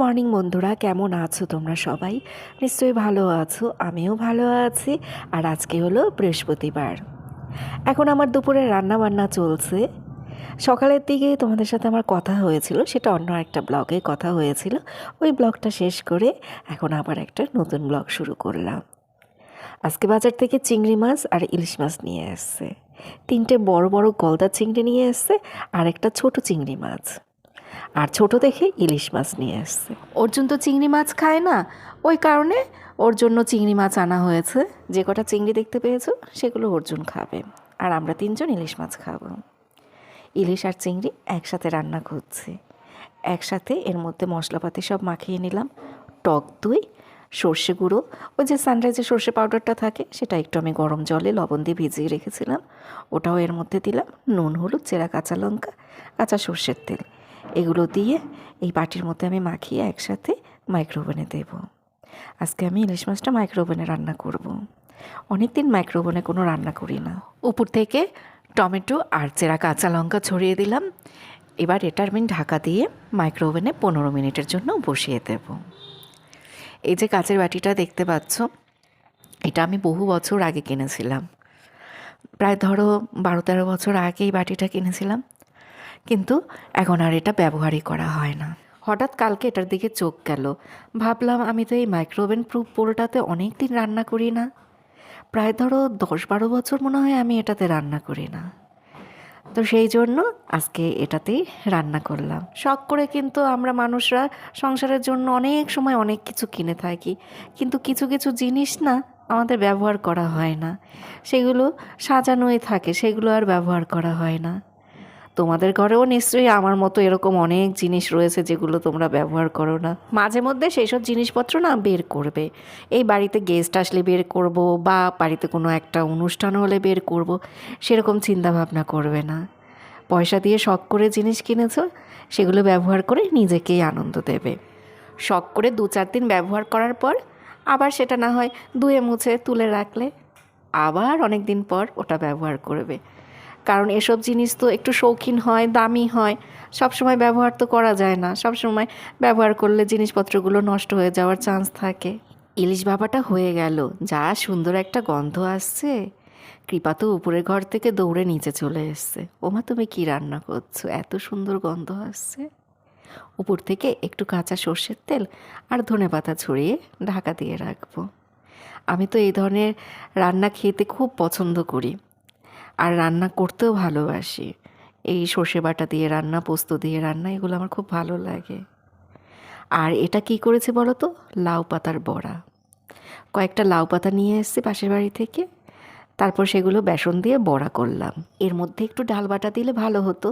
Morning বন্ধুরা, কেমন আছো তোমরা সবাই? নিশ্চয়ই ভালো আছো, আমিও ভালো আছি, আর আজকে হলো বৃহস্পতিবার। এখন আমার দুপুরে রান্না বান্না চলছে। সকালের দিকে তোমাদের সাথে আমার কথা হয়েছিল, সেটা অন্য একটা ব্লগে কথা হয়েছিল। ওই ব্লগটা শেষ করে এখন আবার একটা নতুন ব্লগ শুরু করলাম। আজকে বাজার থেকে চিংড়ি মাছ আর ইলিশ মাছ নিয়ে এসছে। তিনটে বড় বড় গলদা চিংড়ি নিয়ে এসছে, আর একটা ছোট চিংড়ি মাছ। আর ছোট দেখে ইলিশ মাছ নিয়ে এসছে অর্জুন তো চিংড়ি মাছ খায় না। ওই কারণে ওর জন্য চিংড়ি মাছ আনা হয়েছে। যে কটা চিংড়ি দেখতে পেয়েছ, সেগুলো অর্জুন খাবে। আর আমরা তিনজন ইলিশ মাছ খাব। ইলিশ আর চিংড়ি একসাথে রান্না করছি। একসাথে এর মধ্যে মশলাপাতি সব মাখিয়ে নিলাম। টক দই, সর্ষে গুঁড়ো, ওই যে সানরাইজের সর্ষে পাউডারটা থাকে, সেটা একটু আমি গরম জলে লবণ দিয়ে ভিজিয়ে রেখেছিলাম। ওটাও এর মধ্যে দিলাম। নুন, হলুদ, চেরা কাঁচা লঙ্কা, কাঁচা সর্ষের তেল। এগুলো দিয়ে এই বাটির মধ্যে আমি মাখিয়ে একসাথে মাইক্রোওভেনে দেব। আজকে আমি ইলিশ মাছটা মাইক্রোওভেনে রান্না করব। অনেক দিন মাইক্রোওভেনে কোনো রান্না করি না। উপর থেকে টমেটো আর চেরা কাঁচা লঙ্কা ছড়িয়ে দিলাম। এবার এটার আমি ঢাকা দিয়ে মাইক্রোওভেনে পনেরো মিনিটের জন্য বসিয়ে দেব। এই যে কাঁচের বাটিটা দেখতে পাচ্ছ, এটা আমি বহু বছর আগে কিনেছিলাম। প্রায় ধরো বারো তেরো বছর আগে এই বাটিটা কিনেছিলাম। কিন্তু এখন আর এটা ব্যবহারই করা হয় না। হঠাৎ কালকে এটার দিকে চোখ গেল। ভাবলাম, আমি তো এই মাইক্রোওভেন প্রুফ পোলটাতে অনেক দিন রান্না করি না। প্রায় ধরো দশ বারো বছর মনে হয় আমি এটাতে রান্না করি না। তো সেই জন্য আজকে এটাতেই রান্না করলাম। শখ করে কিন্তু আমরা মানুষরা সংসারের জন্য অনেক সময় অনেক কিছু কিনে থাকি। কিন্তু কিছু কিছু জিনিস না আমাদের ব্যবহার করা হয় না। সেগুলো সাজানোই থাকে, সেগুলো আর ব্যবহার করা হয় না। তোমাদের ঘরেও নিশ্চয়ই আমার মতো এরকম অনেক জিনিস রয়েছে যেগুলো তোমরা ব্যবহার করো না। মাঝে মধ্যে সেই সব জিনিসপত্র না বের করবে। এই বাড়িতে গেস্ট আসলে বের করব বা বাড়িতে কোনো একটা অনুষ্ঠান হলে বের করব, সেরকম চিন্তা ভাবনা করবে না। পয়সা দিয়ে শখ করে জিনিস কিনেছো, সেগুলো ব্যবহার করে নিজেকেই আনন্দ দেবে। শখ করে দু চার দিন ব্যবহার করার পর আবার সেটা না হয় ধুয়ে মুছে তুলে রাখলে, আবার অনেক দিন পর ওটা ব্যবহার করবে। কারণ এসব জিনিস তো একটু শৌখিন হয়, দামি হয়। সব সময় ব্যবহার তো করা যায় না। সব সময় ব্যবহার করলে জিনিসপত্রগুলো নষ্ট হয়ে যাওয়ার চান্স থাকে। ইলিশ বাবাটা হয়ে গেল। যা সুন্দর একটা গন্ধ আসছে। কৃপা তো উপরের ঘর থেকে দৌড়ে নিচে চলে এসছে। ওমা, তুমি কি রান্না করছ? এত সুন্দর গন্ধ আসছে। উপর থেকে একটু কাঁচা সর্ষের তেল আর ধনে পাতা ছড়িয়ে ঢাকা দিয়ে রাখব। আমি তো এই ধরনের রান্না খেতে খুব পছন্দ করি। আর রান্না করতেও ভালোবাসি। এই সর্ষে বাটা দিয়ে রান্না, পোস্ত দিয়ে রান্না, এগুলো আমার খুব ভালো লাগে। আর এটা কি করেছে বলো তো? লাউ পাতার বড়া। কয়েকটা লাউ পাতা নিয়ে এসেছি পাশের বাড়ি থেকে। তারপর সেগুলো বেসন দিয়ে বড়া করলাম। এর মধ্যে একটু ডাল বাটা দিলে ভালো হতো,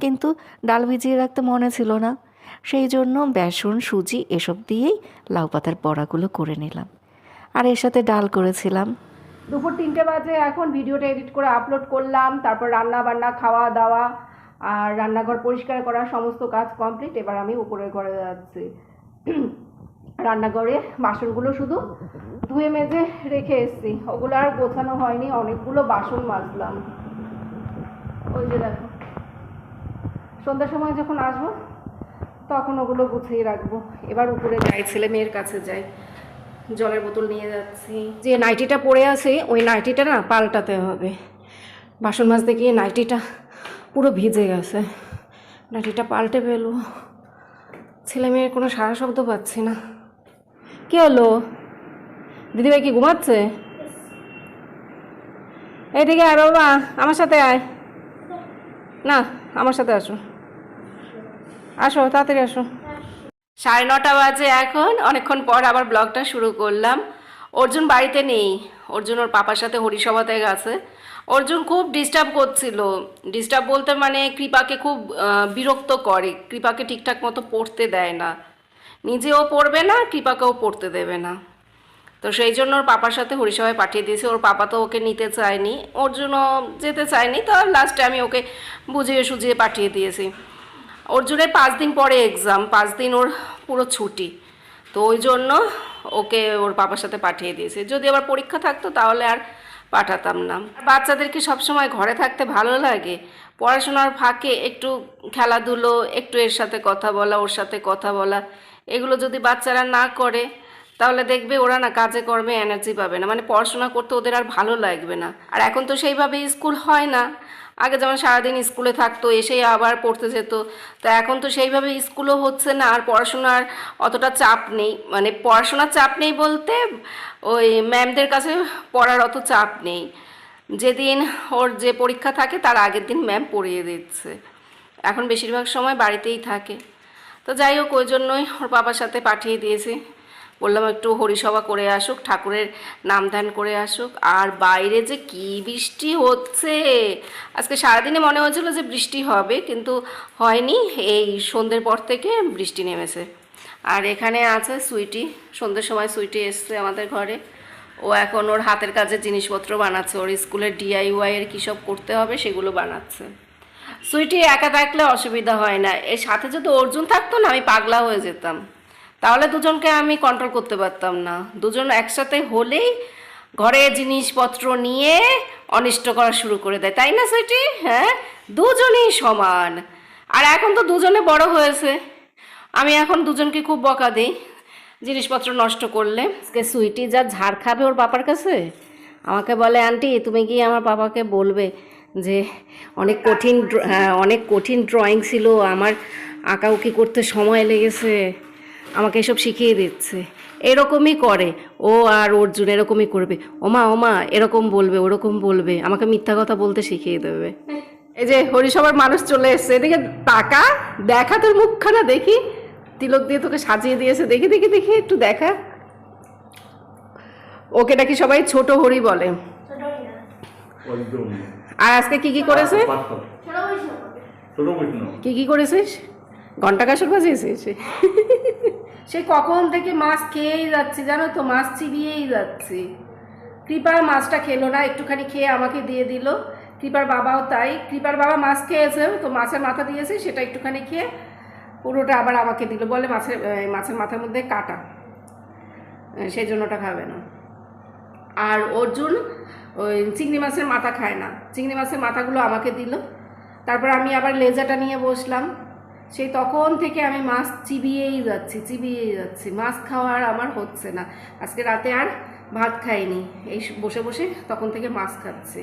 কিন্তু ডাল ভিজিয়ে রাখতে মনে ছিল না। সেই জন্য বেসন, সুজি এসব দিয়েই লাউ পাতার বড়াগুলো করে নিলাম। আর এর সাথে ডাল করেছিলার দুপুর তিনটে বাজে, এখন ভিডিওটা এডিট করে আপলোড করলাম, তারপর রান্না বান্না খাওয়া দাওয়া আর রান্নাঘর পরিষ্কার করা সমস্ত কাজ কমপ্লিট এবার আমি উপরের ঘরে যাচ্ছি। রান্নাঘরে বাসনগুলো শুধু ধুয়ে মেজে রেখে এসেছি। ওগুলো আর গোছানো হয়নি, অনেকগুলো বাসন মাজলাম। ওই যে দেখো, সন্ধ্যার সময় যখন আসব, তখন ওগুলো গুছিয়ে রাখব। এবার উপরে যাই, ছেলে মেয়ের কাছে যাই। জলের বোতল নিয়ে যাচ্ছি। যে নাইটিটা পরে আছে, ওই নাইটিটা না পাল্টাতে হবে। বাসন মাজতে গিয়ে নাইটিটা পুরো ভিজে গেছে। নাইটিটা পাল্টে পেল ছেলে মেয়ের কোনো সারা শব্দ পাচ্ছি না। কি হলো? দিদিভাই কি ঘুমাচ্ছে? এইদিকে আয় বাবা, আমার সাথে আয়। না, আমার সাথে আসো। আসো, তাড়াতাড়ি আসো। সাড়ে নটা বাজে এখন। অনেকক্ষণ পর আবার ব্লগটা শুরু করলাম। অর্জুন বাড়িতে নেই। অর্জুন ওর পাপার সাথে হরিসভাতে গেছে। অর্জুন খুব ডিস্টার্ব করছিল। ডিস্টার্ব বলতে মানে কৃপাকে খুব বিরক্ত করে। কৃপাকে ঠিকঠাক মতো পড়তে দেয় না। নিজেও পড়বে না, কৃপাকেও পড়তে দেবে না। তো সেই জন্য ওর পাপার সাথে হরিসভায় পাঠিয়ে দিয়েছে। ওর পাপা তো ওকে নিতে চায়নি। অর্জুনও যেতে চায়নি। তো লাস্টে আমি ওকে বুঝিয়ে সুঝিয়ে পাঠিয়ে দিয়েছি। অর্জুনের পাঁচ দিন পরে এক্সাম পাঁচ দিন ওর পুরো ছুটি। তো ওই জন্য ওকে ওর বাবার সাথে পাঠিয়ে দিয়েছে। যদি আবার পরীক্ষা থাকতো তাহলে আর পাঠাতাম না। বাচ্চাদেরকে সবসময় ঘরে থাকতে ভালো লাগে। পড়াশোনার ফাঁকে একটু খেলাধুলো, একটু এর সাথে কথা বলা, ওর সাথে কথা বলা, এগুলো যদি বাচ্চারা না করে, তাহলে দেখবে ওরা না কাজে কর্মে এনার্জি পাবে না। মানে পড়াশোনা করতে ওদের আর ভালো লাগবে না। আর এখন তো সেইভাবে স্কুল হয় না। আগে যেমন সারাদিন স্কুলে থাকতো, এসেই আবার পড়তে যেত। তো এখন তো সেইভাবে স্কুলও হচ্ছে না, আর পড়াশোনার অতটা চাপ নেই। মানে পড়াশোনার চাপ নেই বলতে, ওই ম্যামদের কাছে পড়ার অত চাপ নেই। যেদিন ওর যে পরীক্ষা থাকে, তার আগের দিন ম্যাম পড়িয়ে দিচ্ছে। এখন বেশিরভাগ সময় বাড়িতেই থাকে। তো যাই হোক, ওই জন্যই ওর বাবার সাথে পাঠিয়ে দিয়েছি। বললাম একটু হরিসভা করে আসুক, ঠাকুরের নাম ধ্যান করে আসুক। আর বাইরে যে কি বৃষ্টি হচ্ছে? আজকে সারাদিনে মনে হচ্ছিল যে বৃষ্টি হবে, কিন্তু হয়নি। এই সন্ধ্যের পর থেকে বৃষ্টি নেমেছে। আর এখানে আছে সুইটি, সন্ধ্যের সময় সুইটি এসছে আমাদের ঘরে। ও এখন ওর হাতের কাজের জিনিসপত্র বানাচ্ছে, ওর স্কুলের ডিআইওয়াই এর কী সব করতে হবে সেগুলো বানাচ্ছে। সুইটি একা থাকলে অসুবিধা হয় না। এর সাথে যদি অর্জুন থাকতো না, আমি পাগলা হয়ে যেতাম। তাহলে দুজনকে আমি কন্ট্রোল করতে পারতাম না। দুজন একসাথে হলেই ঘরে জিনিসপত্র নিয়ে অনিষ্ট করা শুরু করে দেয়। তাই না, সুইটি? হ্যাঁ? দুজনেই সমান। আর এখন তো দুজনে বড় হয়েছে। আমি এখন দুজনকে খুব বকা দিই জিনিসপত্র নষ্ট করলে। আজকে সুইটি যা ঝাড় খাবে ওর বাবার কাছে? আমাকে বলে, আন্টি, তুমি কি আমার বাবাকে বলবে যে অনেক কঠিন হ্যাঁ অনেক কঠিন ড্রয়িং ছিল। আমার আঁকাউকি করতে সময় লেগেছে। আমাকে এসব শিখিয়ে দিচ্ছে। এরকমই করে। ও আর অর্জুন এরকমই করবে। ওমা ওমা এরকম বলবে ওরকম বলবে। আমাকে মিথ্যা কথা বলতে শিখিয়ে দেবে। এই যে হরিসভার মানুষ চলে এসছে এদিকে টাকা দেখা তোর মুখখানা দেখি। তিলক দিয়ে তোকে সাজিয়ে দিয়েছে দেখি দেখি দেখি একটু দেখা। ওকে নাকি সবাই ছোট হরি বলে? আর আজকে কি কি করেছে? কি কি করেছিস? ঘণ্টা কাসর বাজিয়েছিস সে। কখন থেকে মাছ খেয়েই যাচ্ছে, জানো তো, মাছ চিবিয়েই যাচ্ছে। কৃপার মাছটা খেলো না, একটুখানি খেয়ে আমাকে দিয়ে দিল। কৃপার বাবাও তাই, কৃপার বাবা মাছ খেয়েছে, তো মাছের মাথা দিয়েছে, সেটা একটুখানি খেয়ে পুরোটা আবার আমাকে দিল। বলে মাছের মাছের মাথার মধ্যে কাটা, সেই জন্য ওটা খাবে না। আর অর্জুন ওই চিংড়ি মাছের মাথা খায় না। চিংড়ি মাছের মাথাগুলো আমাকে দিল। তারপর আমি আবার লেজাটা নিয়ে বসলাম। সেই তখন থেকে আমি মাছ চিবিয়েই যাচ্ছি চিবিয়েই যাচ্ছি। মাছ খাওয়ার আমার হচ্ছে না। আজকে রাতে আর ভাত খাইনি। এই বসে বসে তখন থেকে মাছ খাচ্ছি।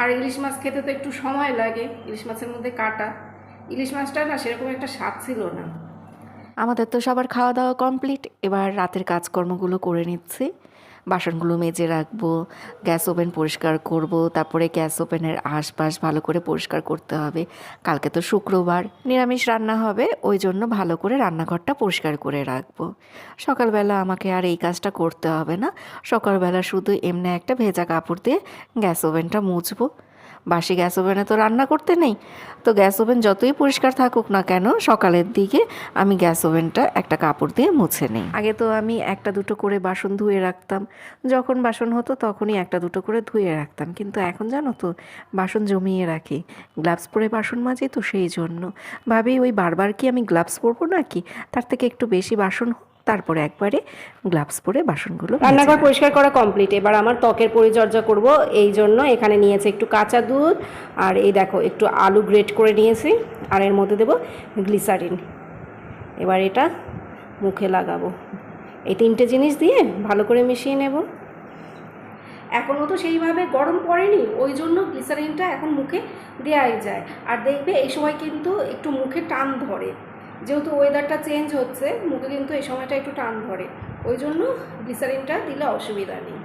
আর ইলিশ মাছ খেতে তো একটু সময় লাগে। ইলিশ মাছের মধ্যে কাটা। ইলিশ মাছটা না সেরকম একটা স্বাদ ছিল না। আমাদের তো সবার খাওয়া দাওয়া কমপ্লিট। এবার রাতের কাজকর্মগুলো করে নিচ্ছি। বাসনগুলো মেজে রাখব, গ্যাস ওভেন পরিষ্কার করব, তারপরে গ্যাস ওভেনের আশপাশ ভালো করে পরিষ্কার করতে হবে। কালকে তো শুক্রবার, নিরামিষ রান্না হবে, ওই জন্য ভালো করে রান্নাঘরটা পরিষ্কার করে রাখব। সকালবেলা আমাকে আর এই কাজটা করতে হবে না, সকালবেলা শুধু এমনি একটা ভেজা কাপড় দিয়ে গ্যাস ওভেনটা মুছবো। বাসি গ্যাস ওভেনে তো রান্না করতে নেই। তো গ্যাস ওভেন যতই পরিষ্কার থাকুক না কেন, সকালের দিকে আমি গ্যাস ওভেনটা একটা কাপড় দিয়ে মুছে নিই। আগে তো আমি একটা দুটো করে বাসন ধুয়ে রাখতাম। যখন বাসন হতো তখনই একটা দুটো করে ধুয়ে রাখতাম। কিন্তু এখন জানো তো, বাসন জমিয়ে রাখি। গ্লাভস পরে বাসন মাজি তো সেই জন্য। ভাবি ওই বারবার কি আমি গ্লাভস পরবো নাকি? তার থেকে একটু বেশি বাসন তারপরে একবারে গ্লাভস পরে বাসনগুলো রান্নাঘর পরিষ্কার করা কমপ্লিট এবার আমার ত্বকের পরিচর্যা করব। এই জন্য এখানে নিয়েছে একটু কাঁচা দুধ আর এই দেখো একটু আলু গ্রেট করে নিয়েছি আর এর মধ্যে দেবো গ্লিসারিন এবার এটা মুখে লাগাবো। এই তিনটে জিনিস দিয়ে ভালো করে মিশিয়ে নেব। এখনও তো সেইভাবে গরম পড়েনি ওই জন্য গ্লিসারিনটা এখন মুখে দেওয়াই যায়। আর দেখবে এই সময় কিন্তু একটু মুখে টান ধরে। যেহেতু ওয়েদারটা চেঞ্জ হচ্ছে, মুখে কিন্তু এই সময়টা একটু টান ধরে। ওই জন্য গ্লিসারিনটা দিলে অসুবিধা নেই।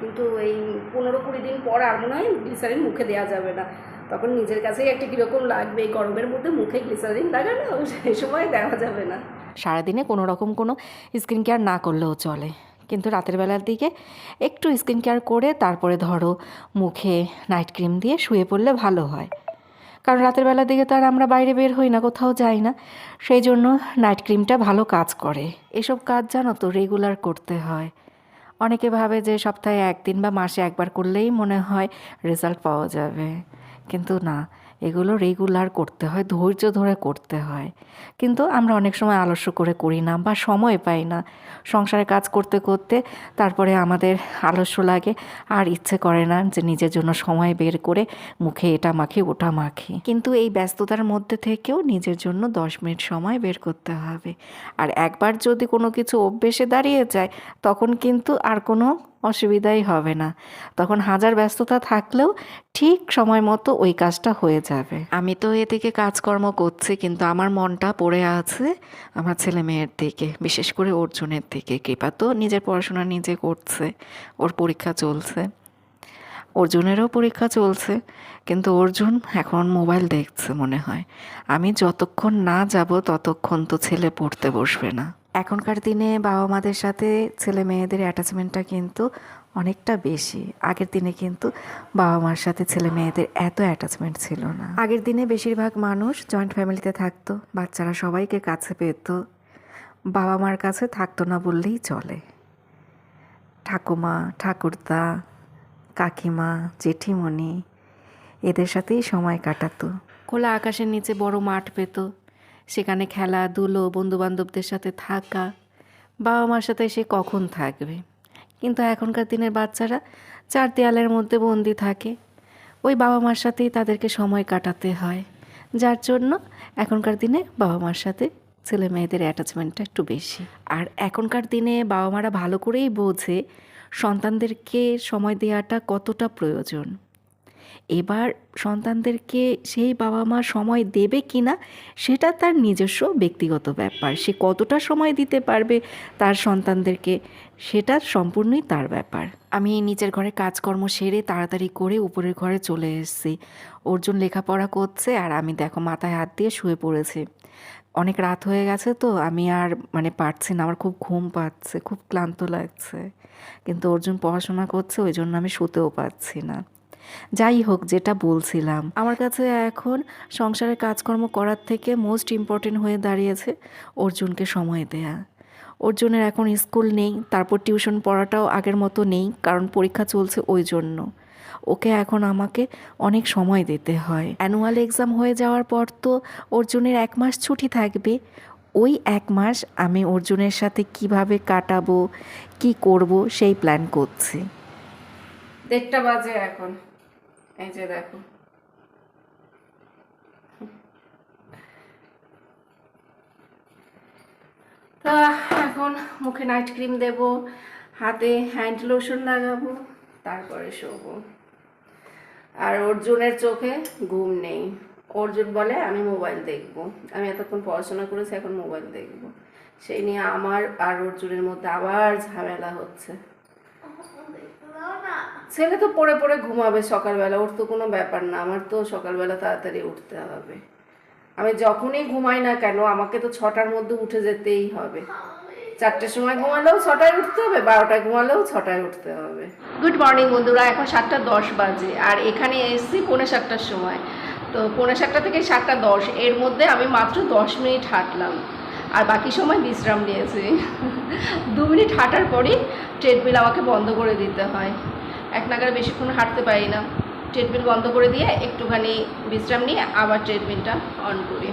কিন্তু এই পনেরো কুড়ি দিন পর আর মনে হয় গ্লিসারিন মুখে দেওয়া যাবে না। তখন নিজের কাছেই একটা কীরকম লাগবে, এই গরমের মধ্যে মুখে গ্লিসারিন লাগানো, সেই সময় দেওয়া যাবে না। সারাদিনে কোনো রকম কোনো স্কিন কেয়ার না করলেও চলে। কিন্তু রাতের বেলার দিকে একটু স্কিন কেয়ার করে তারপরে ধরো মুখে নাইট ক্রিম দিয়ে শুয়ে পড়লে ভালো হয়। কারণ রাতের বেলার দিকে তো আর আমরা বাইরে বের হই না, কোথাও যাই না। সেই জন্য নাইট ক্রিমটা ভালো কাজ করে। এসব কাজ জানো তো রেগুলার করতে হয়। অনেকে ভাবে যে সপ্তাহে একদিন বা মাসে একবার করলেই মনে হয় রেজাল্ট পাওয়া যাবে। কিন্তু না এগুলো রেগুলার করতে হয়, ধৈর্য ধরে করতে হয়। কিন্তু আমরা অনেক সময় আলস্য করে করি না বা সময় পাই না। সংসারে কাজ করতে করতে তারপরে আমাদের আলস্য লাগে, আর ইচ্ছে করে না যে নিজের জন্য সময় বের করে মুখে এটা মাখি, ওটা মাখি। কিন্তু এই ব্যস্ততার মধ্যে থেকেও নিজের জন্য দশ মিনিট সময় বের করতে হবে। আর একবার যদি কোনো কিছু অভ্যেসে দাঁড়িয়ে যায়, তখন কিন্তু আর কোনো অসুবিধাই হবে না। তখন হাজার ব্যস্ততা থাকলেও ঠিক সময় মতো ওই কাজটা হয়ে যাবে। আমি তো এদিকে কাজকর্ম করছি, কিন্তু আমার মনটা পড়ে আছে আমার ছেলে মেয়ের দিকে, বিশেষ করে অর্জুনের দিকে। কৃপা তো নিজের পড়াশোনা নিজে করছে, ওর পরীক্ষা চলছে। অর্জুনেরও পরীক্ষা চলছে, কিন্তু অর্জুন এখন মোবাইল দেখছে মনে হয়। আমি যতক্ষণ না যাব, ততক্ষণ তো ছেলে পড়তে বসবে না। এখনকার দিনে বাবা মাদের সাথে ছেলে মেয়েদের অ্যাটাচমেন্টটা কিন্তু অনেকটা বেশি। আগের দিনে কিন্তু বাবা মার সাথে ছেলে মেয়েদের এত অ্যাটাচমেন্ট ছিল না। আগের দিনে বেশিরভাগ মানুষ জয়েন্ট ফ্যামিলিতে থাকতো, বাচ্চারা সবাইকে কাছে পেত। বাবা মার কাছে থাকতো না বললেই চলে। ঠাকুমা, ঠাকুরদা, কাকিমা, জেঠিমণি, এদের সাথেই সময় কাটাতো। খোলা আকাশের নিচে বড় মাঠ পেত। সেখানে খেলাধুলো বন্ধুবান্ধবদের সাথে থাকা বাবা মার সাথে সে কখন থাকবে? কিন্তু এখনকার দিনের বাচ্চারা চার দেয়ালের মধ্যে বন্দি থাকে। ওই বাবা মার সাথেই তাদেরকে সময় কাটাতে হয়। যার জন্য এখনকার দিনে বাবা মার সাথে ছেলে মেয়েদের অ্যাটাচমেন্টটা একটু বেশি। আর এখনকার দিনে বাবা মারা ভালো করেই বোঝে সন্তানদেরকে সময় দেওয়াটা কতটা প্রয়োজন। এবার সন্তানদেরকে সেই বাবা মা সময় দেবে কি না সেটা তার নিজস্ব ব্যক্তিগত ব্যাপার। সে কতটা সময় দিতে পারবে তার সন্তানদেরকে, সেটা সম্পূর্ণই তার ব্যাপার। আমি নিচের ঘরে কাজকর্ম সেরে তাড়াতাড়ি করে উপরের ঘরে চলে এসেছি। অর্জুন লেখাপড়া করছে আর আমি দেখো মাথায় হাত দিয়ে শুয়ে পড়েছি। অনেক রাত হয়ে গেছে তো, আমি আর মানে পারছি না, আমার খুব ঘুম পাচ্ছে, খুব ক্লান্ত লাগছে। কিন্তু অর্জুন পড়াশোনা করছে, ওই জন্য আমি শুতেও পারছি না। যাই হোক, যেটা বলছিলাম। আমার কাছে এখন সংসারের কাজকর্ম করার থেকে মোস্ট ইম্পর্টেন্ট হয়ে দাঁড়িয়েছে অর্জুনকে সময় দেয়া। অর্জুনের এখন স্কুল নেই, তারপর টিউশন পড়াটাও আগের মতো নেই, কারণ পরীক্ষা চলছে ওই জন্য। ওকে এখন আমাকে অনেক সময় দিতে হয়। অ্যানুয়াল এক্সাম হয়ে যাওয়ার পর তো অর্জুনের এক মাস ছুটি থাকবে। ওই এক মাস আমি অর্জুনের সাথে কীভাবে কাটাবো, কি করব, সেই প্ল্যান করছি। দেড়টা বাজে এখন। এই যে দেখো। তা এখন মুখে নাইট ক্রিম দেব, হাতে হ্যান্ড লোশন লাগাবো, তারপরে শোবো। আর অর্জুনের চোখে ঘুম নেই। অর্জুন বলে, আমি মোবাইল দেখব। আমি এতক্ষণ পড়াশোনা করেছি, এখন মোবাইল দেখব। সেই নিয়ে আমার আর অর্জুনের মধ্যে আবার ঝামেলা হচ্ছে। ছেলে তো পড়ে পড়ে ঘুমাবে সকালবেলা, ওর তো কোনো ব্যাপার না। আমার তো সকালবেলা তাড়াতাড়ি উঠতে হবে। আমি যখনই ঘুমাই না কেন, আমাকে তো ছটার মধ্যে উঠে যেতেই হবে। চারটের সময় ঘুমালেও ছটায় উঠতে হবে, বারোটায় ঘুমালেও ছটায় উঠতে হবে। গুড মর্নিং বন্ধুরা, এখন সাতটা দশ বাজে, আর এখানে এসেছি পৌনে সাতটার সময়। তো পৌনে সাতটা থেকে সাতটা দশ, এর মধ্যে আমি মাত্র দশ মিনিট হাঁটলাম। আর বাকি সময় বিশ্রাম নিয়েছি। দু মিনিট হাঁটার পরই ট্রেডমিল আমাকে বন্ধ করে দিতে হয়। এক নাগারে বেশিক্ষণ হাঁটতে পারি না। ট্রেডমিল বন্ধ করে দিয়ে একটুখানি বিশ্রাম নিয়ে আবার ট্রেডমিলটা অন করি।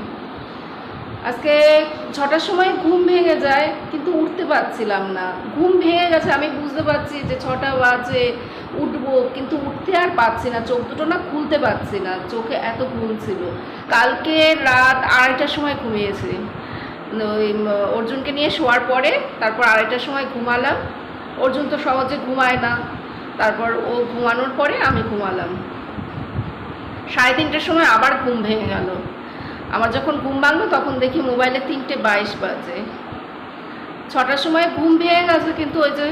আজকে ছটার সময় ঘুম ভেঙে যায়, কিন্তু উঠতে পারছিলাম না। ঘুম ভেঙে গেছে, আমি বুঝতে পারছি যে ছটা বাজে, উঠবো, কিন্তু উঠতে আর পারছি না। চোখ দুটো না খুলতে পারছি না। চোখে এত ঘুম ছিল। কালকে রাত আড়াইটার সময় ঘুমিয়েছি। ওই অর্জুনকে নিয়ে শোয়ার পরে তারপর আড়াইটার সময় ঘুমালাম। অর্জুন তো সহজে ঘুমায় না। তারপর ও ঘুমানোর পরে আমি ঘুমালাম। সাড়ে তিনটের সময় আবার ঘুম ভেঙে গেল। আমার যখন ঘুম ভাঙলো, তখন দেখি মোবাইলে তিনটে বাইশ বাজে। ছটার সময় ঘুম ভেঙে গেছে, কিন্তু ওই যে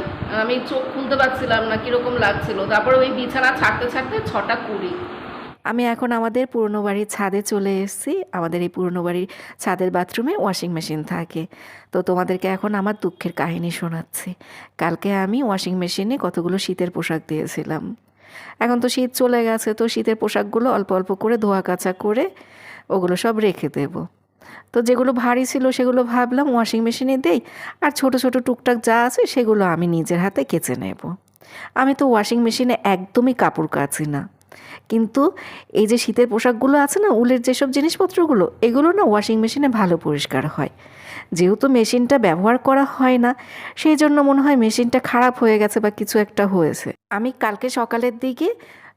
আমি চোখ খুলতে পারছিলাম না, কীরকম লাগছিল। তারপর ওই বিছানা ছাড়তে ছাড়তে ছটা কুড়ি। আমি এখন আমাদের পুরনো বাড়ির ছাদে চলে এসেছি। আমাদের এই পুরনো বাড়ির ছাদের বাথরুমে ওয়াশিং মেশিন থাকে। তো তোমাদেরকে এখন আমার দুঃখের কাহিনী শোনাচ্ছি। কালকে আমি ওয়াশিং মেশিনে কতগুলো শীতের পোশাক দিয়েছিলাম। এখন তো শীত চলে গেছে, তো শীতের পোশাকগুলো অল্প অল্প করে ধোয়া কাচা করে ওগুলো সব রেখে দেব। তো যেগুলো ভারী ছিল সেগুলো ভাবলাম ওয়াশিং মেশিনে দেই, আর ছোট ছোট টুকটাক যা আছে সেগুলো আমি নিজের হাতে কেচে নেব। আমি তো ওয়াশিং মেশিনে একদমই কাপড় কাচি না। কিন্তু এই যে শীতের পোশাকগুলো আছে না, উলের যেসব জিনিসপত্রগুলো, এগুলো না ওয়াশিং মেশিনে ভালো পরিষ্কার হয়। যেহেতু মেশিনটা ব্যবহার করা হয় না, সেই জন্য মনে হয় মেশিনটা খারাপ হয়ে গেছে বা কিছু একটা হয়েছে। আমি কালকে সকালের দিকে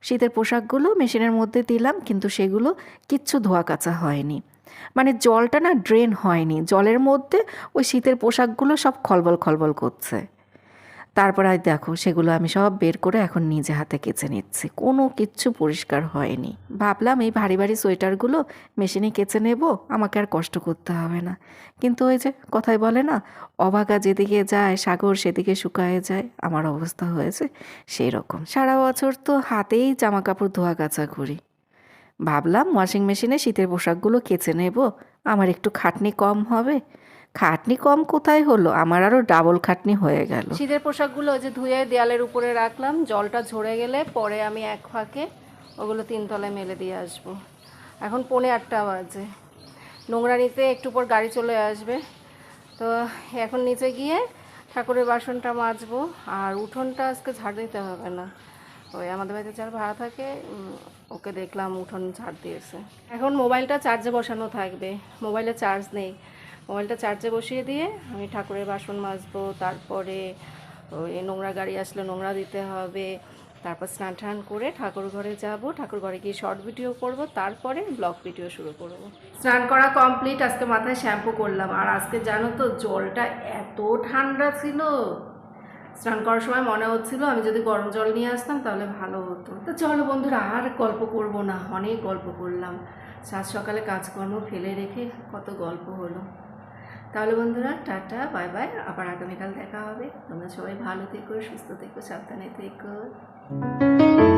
শীতের পোশাকগুলো মেশিনের মধ্যে দিলাম, কিন্তু সেগুলো কিচ্ছু ধোয়া কাচা হয়নি। মানে জলটা না ড্রেন হয়নি, জলের মধ্যে ওই শীতের পোশাকগুলো সব খলবল খলবল করছে। তারপর আর দেখো, সেগুলো আমি সব বের করে এখন নিজে হাতে কেচে নিচ্ছি। কোনো কিচ্ছু পরিষ্কার হয়নি। ভাবলাম এই ভারী ভারী সোয়েটারগুলো মেশিনে কেচে নেব, আমাকে আর কষ্ট করতে হবে না। কিন্তু ওই যে কথাই বলে না অবাগা যেদিকে যায়, সাগর সেদিকে শুকায়ে যায়। আমার অবস্থা হয়েছে সেই রকম সারা বছর তো হাতেই জামা কাপড় ধোয়া কাচা করি। ভাবলাম ওয়াশিং মেশিনে শীতের পোশাকগুলো কেচে নেব। আমার একটু খাটনি কম হবে। খাটনি কম কোথায় হলো? আমার আরও ডাবল খাটনি হয়ে গেল। শীতের পোশাকগুলো যে ধুয়ে দেয়ালের উপরে রাখলাম, জলটা ঝরে গেলে পরে আমি এক ফাঁকে ওগুলো তিনতলায় মেলে দিয়ে আসব। এখন পৌনে আটটা বাজে। নোংরা নিতে একটু পর গাড়ি চলে আসবে। তো এখন নিচে গিয়ে ঠাকুরের বাসনটা মাজবো, আর উঠোনটা আজকে ঝাড় দিতে হবে না। ওই আমাদের বাড়িতে যার ভাড়া থাকে ওকে দেখলাম উঠোন ঝাড় দিয়েছে। এখন মোবাইলটা চার্জে বসানো থাকবে, মোবাইলে চার্জ নেই। মোবাইলটা চার্জে বসিয়ে দিয়ে আমি ঠাকুরের বাসন মাজবো, তারপরে ওই নোংরা গাড়ি আসলে নোংরা দিতে হবে, তারপর স্নান টান করে ঠাকুর ঘরে যাব, ঠাকুর ঘরে গিয়ে শর্ট ভিডিও করব, তারপরে ব্লগ ভিডিও শুরু করব। স্নান করা কমপ্লিট, আজকে মাথায় শ্যাম্পু করলাম। আর আজকে জানো তো, জলটা এত ঠান্ডা ছিল। স্নান করার সময় মনে হচ্ছিল আমি যদি গরম জল নিয়ে আসতাম তাহলে ভালো হতো। তো চলো বন্ধুরা, আর গল্প করব না, অনেক গল্প করলাম। সাত সকালে কাজকর্ম ফেলে রেখে কত গল্প হলো। তাহলে বন্ধুরা, টাটা, বাই বাই। আবার আগামীকাল দেখা হবে। তোমরা সবাই ভালো থেকো, সুস্থ থেকো, সাবধানে থেকো।